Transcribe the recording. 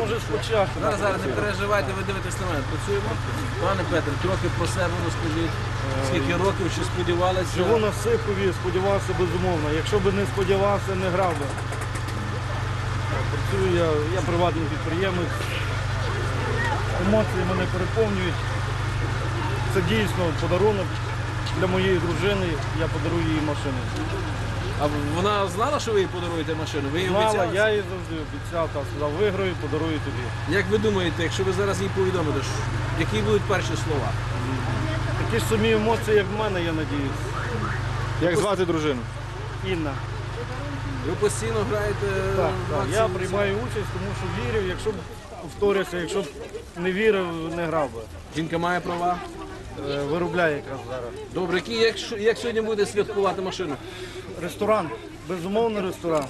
Може спочатку. Зараз, зараз не переживайте, ви дивитесь на мене. Працюємо. Пане Петре, трохи про себе розкажіть. Скільки років чи сподівалися? Живу на Сихові, сподівався безумовно. Якщо б не сподівався, не грав би. Працюю я, я приватний підприємець. Емоції мене переповнюють. Це дійсно подарунок для моєї дружини. Я подарую їй машину. А вона знала, що ви їй подаруєте машину? Ви їй Знала, обіцяли? я їй завжди обіцяв, та сказав, виграю, подарую тобі. Як ви думаєте, якщо ви зараз їй повідомите, що- які будуть перші слова? Такі ж самі емоції, як в мене, я надіюсь. Як звати дружину? Інна. Ви постійно граєте Так, в так. акції? Я приймаю участь, тому що вірив, якщо б повторюся, якщо б не вірив, не грав би. Жінка має права. Е, Виробляє якраз зараз. Добре, які, як, ш- як сьогодні буде святкувати машину? Ресторан, безумовно ресторан.